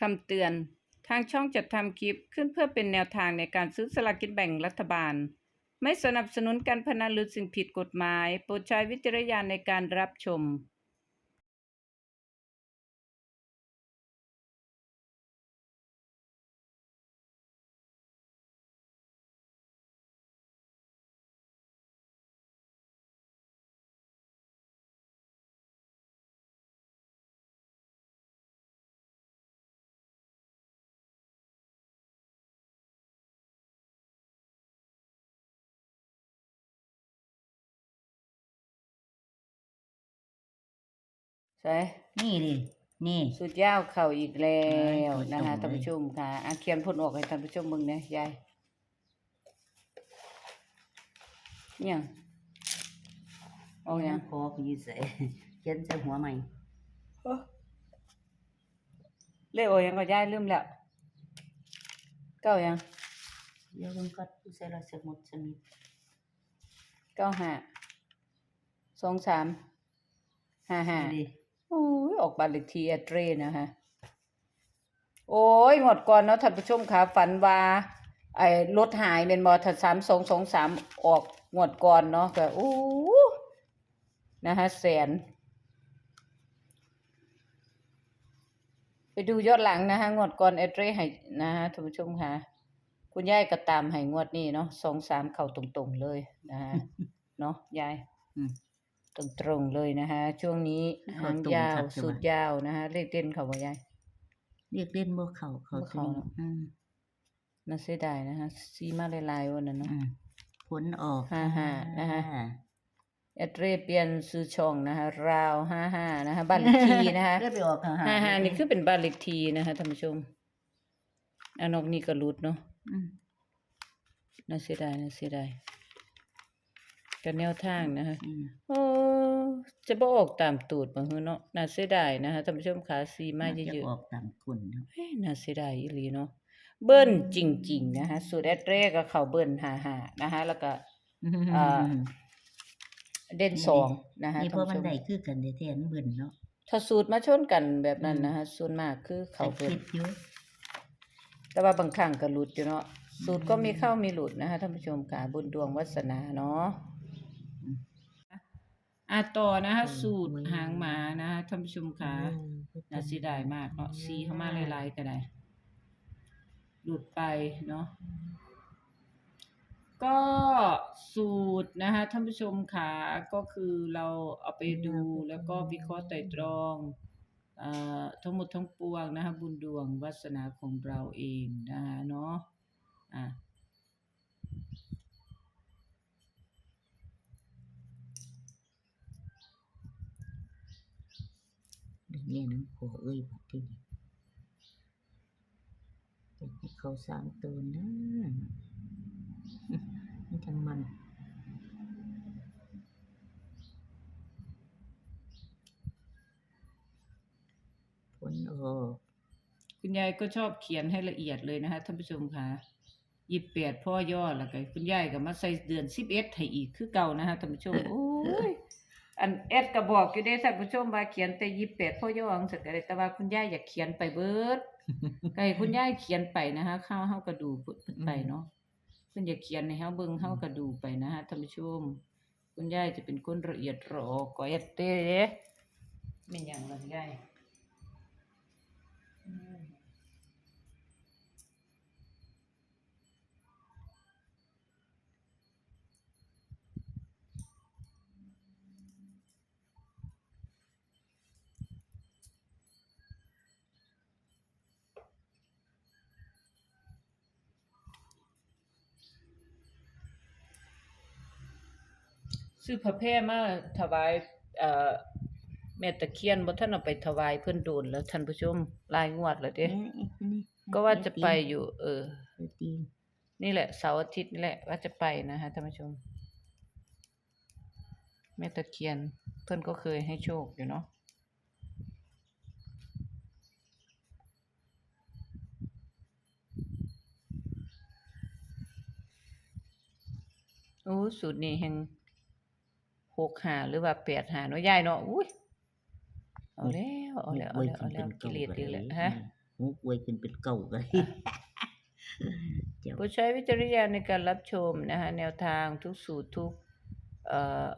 คำเตือน ทางช่องจัดทำคลิปขึ้นเพื่อเป็นแนวทางในการซื้อสลากกินแบ่งรัฐบาล ไม่สนับสนุนการพนันหรือสิ่งผิดกฎหมาย โปรดใช้วิจารณญาณในการรับชม ใช่นี่ดิ นี่สุดยาวเข่าอีกแล้วเอ้ยนะคะสุดยอดท่านผู้ชมค่ะอาเขียนผลออกให้ท่านผู้ชมมึงเนี่ยยายเนี่ยงออกยังคอคือยืดใส่เขียนใส่หัวใหม่เลขออกยังก็ยายลืมแล้วเก้ายังเดี๋ยวมันก็ใส่ละสมุดสมิดเก้าห้าสองสามห้าห้าดิ โอ้ยออกบัตรเลขที่แอดเรนะฮะ โอ้ยหมดก่อนเนาะท่านผู้ชมค่ะฝันว่าไอ้รถหายเป็นบอถัดสามสองสองสามออกงวดก่อนเนาะก็โอ้นะฮะแสน ไปดูยอดหลังนะฮะงวดก่อนแอดเรให้นะฮะท่านผู้ชมค่ะ คุณยายก็ตามให้งวดนี้เนาะสองสามเข่าตรงๆเลยนะฮะเนาะยาย อืม ตรงๆเลยนะฮะช่วงนี้เข้าหางตรงยาวชัดจังวะสุดยาวนะฮะเลขเด่นเขาบ่ยายเรียกเล่นบ่เข้าเข้าบ่ตัวเข้านี้เนอะอืมน่าเสียดายนะฮะซีมาลายๆวันนั้นเนาะอืมผลออกห้าห้านะฮะอ่าแอดเรเปลี่ยนซื้อช่องนะฮะราวห้าห้านะฮะบ้านเลขที่นะฮะเรียกไปออกห้าห้าห้านี่คือเป็นบ้านเลขที่นะฮะท่านผู้ชมอันนอกนี่ก็หลุดเนาะอืมน่าเสียดายน่าเสียดายกันแนวทางนะฮะอืมโอ้ จะบ่ออกตามตูดบ่ฮือเนาะน่าเสียดายนะฮะท่านผู้ชมขาซีมาจะเยอะออกตามคนเนาะๆเฮ้ยน่าเสียดายอีหลีเนาะเบิ้ลจริง ๆ นะฮะสูตรแอดเรก็เข้าเบิ้ล55นะคะ แล้วก็ อ่า เด่นสองนะฮะนี่เพท่านราะผู้มันชมได้คือกันได้แทนเบิ่นเนาะถ้าสูตรมาชนกันแบบนั้นอืมนะฮะส่วนมากคือเขาแต่เบิ้ล คิดอยู่แต่ว่าบางครั้งก็หลุดอยู่เนาะสูตรก็มีเข้ามีหลุดนะฮะท่านผู้ชมค่ะบุญดวงวาสนาเนาะ อะต่อนะฮะสูตรหางหมานะฮะท่านผู้ชมค่ะน่าเสียดายมากเนาะซีเข้ามาหลายๆก็ได้ หลุดไปเนาะก็สูตรนะคะท่านผู้ชมค่ะก็คือเราเอาไปดูแล้วก็วิเคราะห์ไตร่ตรองเอ่อทั้งหมดทั้งปวงนะคะบุญดวงวาสนาของเราเองนะคะเนาะอะ นี่น้ำโขเอ้ยบัดที่นี่แต่ให้เขาสามตัวนะมันจังมันผลออกคุณยายก็ชอบเขียนให้ละเอียดเลยนะคะท่านผู้ชมค่ะยี่แปดพ่อย่อแล้วก็คุณยายก็มาใส่เดือนสิบเอ็ดให้อีกคือเก่านะคะท่านผู้ชม โอ้ย อันเอ็ดก็บอกอยู่เด้ท่านผู้ชมว่าเขียนแต่ยี่แปดพ่อย่อจังซั่นก็ได้แต่ว่าคุณยายอยากเขียนไปเบิดก็ให้คุณยายเขียนไปนะคะข้าวเฮาก็ดูเพิ่นไปเนาะเพิ่นอยากเขียนให้เฮาเบิ่งเฮาก็ดูไปนะคะท่านผู้ชม คุณยายจะเป็นคนละเอียดรอก็เอ็ดเด้เด้แม่นหยังล่ะยาย ซื้อพระแพร่มาถวายเอ่อแม่ตะเคียนบ่ท่านเอาไปถวายเพิ่นโดนแล้วท่านผู้ชมรายงวดแล้วเด้นี่นี่ก็ว่าจะไปอยู่ เออไปตีนนี่แหละเสาร์อาทิตย์นี่แหละ ว่าจะไปนะคะท่านผู้ชม แม่ตะเคียนเพิ่นก็เคยให้โชคอยู่เนาะโอ้สูตรนี้แห่ง หกหาหรือว่าแปดหาเนาะยายเนาะอุ้ยเอาแล้วเอาแล้วเอาแล้วเอาแล้วกิเลสดีแล้วฮะหหกไว้ขึ้นเป็นเก่าก็ได้เจ้าผู้ใช้วิจารณญาณในการรับชมนะคะแนวทางทุกสูตรทุกเอ่อ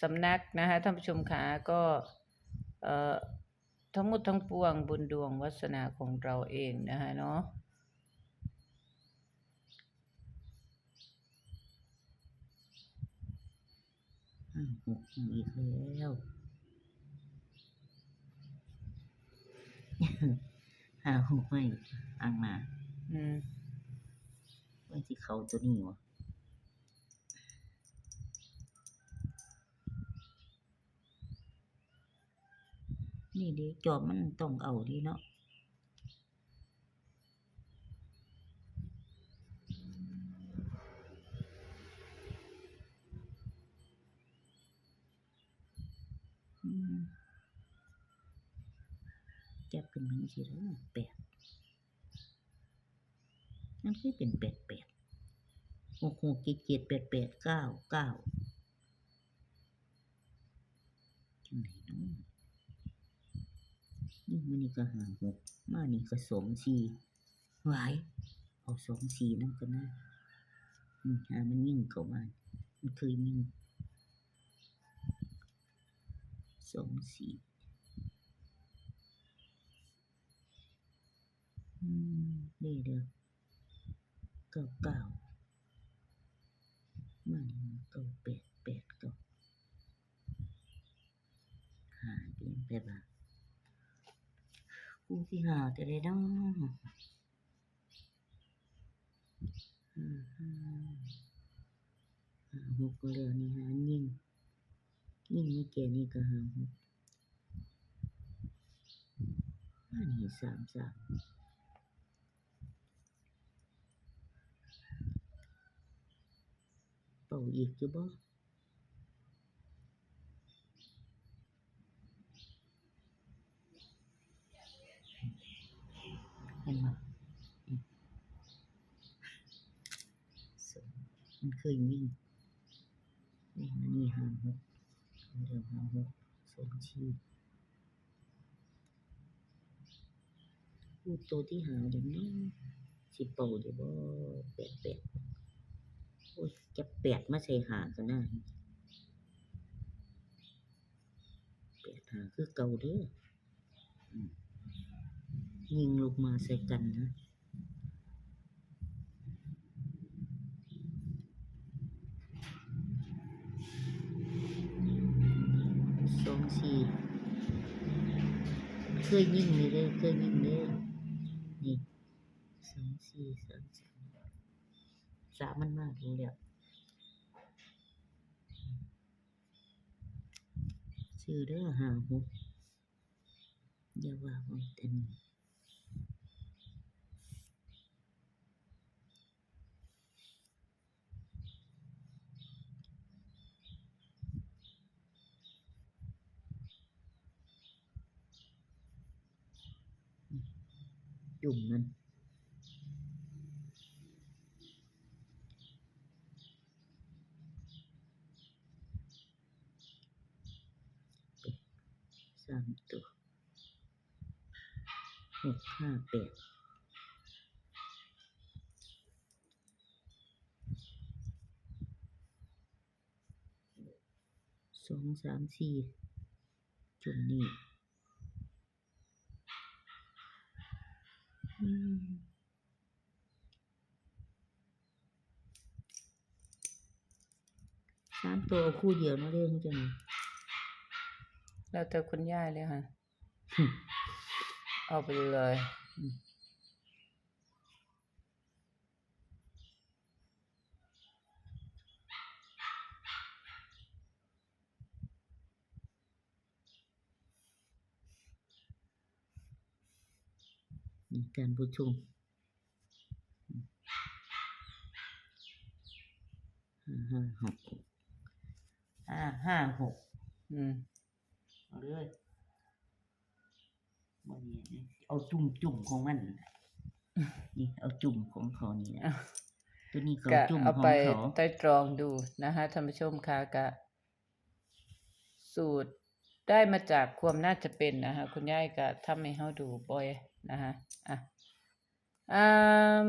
สำนักนะคะท่านผู้ชมขาก็เอ่อทั้งหมดทั้งปวงบุญดวงวาสนาของเราเองนะคะเนาะ ห้าหกอีกแล้วห้าหกไม่อ่างมาอืมไว้ที่เขาตัวนี้วะนี่เด็กจอบมันต้องเอาดีเนาะ จับขึ้นมาสิแล้วแปดนั่นคือเป็นแปดแปดหกหกเจ็ดเจ็ดแปดแปดเก้าเก้าจังไหนเนาะนี่มันนี่ก็หาหกมานี่ก็สองสี่หวายเอาสองสี่นั่นก็น่าอืมหามันยิ่งเข้ามามันเคยยิ่งสองสี่อืม นี่เด้อเก้าเก้ามานี่เก้าแปดแปดเก้าหาเปลี่ยนไปบ้างกูที่หาแต่ได้ดอกห้าห้าหาหกก็แล้วนี่หายิ่งยิ่งไม่แก่นี่ก็หาหกมานี่สามสาม เป่าอีกจะบ่เห็นบ่อืมสองมันเคยยิ่งนี่มันนี่หาหกเดี๋ยวหาหกสองชีพูดตัวที่หาเดี๋ยวนี้สิเป่าเดี๋ยวบ่แปดแปด จะแปดมาใส่หากันนะแปดหาคือเก่าเด้อยิงลูกมาใส่กันนะสองสี่เคยยิงเลยเด้อเคยยิงเลยนี่สองสี่สามสาม สามันมากรู้แล้วชื่อเด้อหาหกอย่าว่าไว้แต่นี่จุ่มมัน สามตัวหกห้าแปดสองสามสี่จุ่มนี่อืมสามตัวคู่เดียวเนะเรื่องจัง แล้วแต่คุณย่ายเลยค่ะ เอาไปเลยนี่การผู้ชมห้าห้าหกห้าห้าหกอืม เอาเลย วันนี้นะเอาจุ่มจุ่มๆของมันน่ะนี่เอาจุ่มของเขานี่นะเอาตัวนี้เขาก็จุ่มเอาของไปเขาไต้ตรองดูนะคะท่านผู้ชมค่ะกะ สูตรได้มาจากความน่าจะเป็นนะคะคุณยายก็ทำให้เฮาดูบ่อยนะคะอะอ่า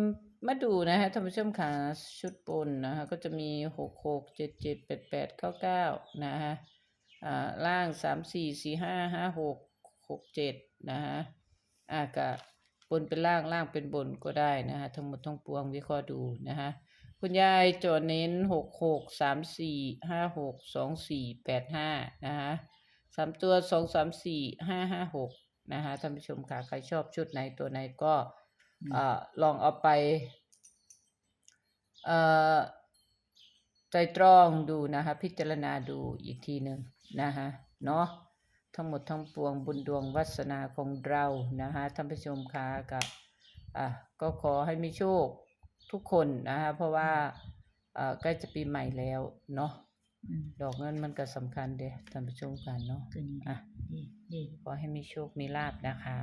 มาดูนะคะท่านผู้ชมค่ะชุดบนนะคะก็จะมีหกหกเจ็ดเจ็ดแปดแปดเก้าเก้านะคะอ่าล่างสามสี่สี่ห้าห้าหกหกเจ็ด นะคะอะก็บนเป็นล่างล่างเป็นบนก็ได้นะคะทั้งหมดทั้งปวงวิเคราะห์ดูนะคะคุณยายโจทย์เน้นหกหกสามสี่ห้าหกสองสี่แปดห้านะคะสามตัวสองสามสี่ห้าห้าหกนะคะท่านผู้ชมค่ะใครชอบชุดไหนตัวไหนก็อืมเอ่อลองเอาไปเอ่อใจตรองดูนะคะพิจารณาดูอีกทีหนึ่งนะคะเนาะ ทั้งหมดทั้งปวงบุญดวงวาสนาของเรานะคะท่านผู้ชมค่ะกับอะก็ขอให้มีโชคทุกคนนะคะเพราะว่าเอ่อใกล้จะปีใหม่แล้วเนาะอืมดอกเงินมันก็สำคัญเด้ท่านผู้ชมกันเนาะก็นี่อะเด้เด้ขอให้มีโชค มีลาบนะคะ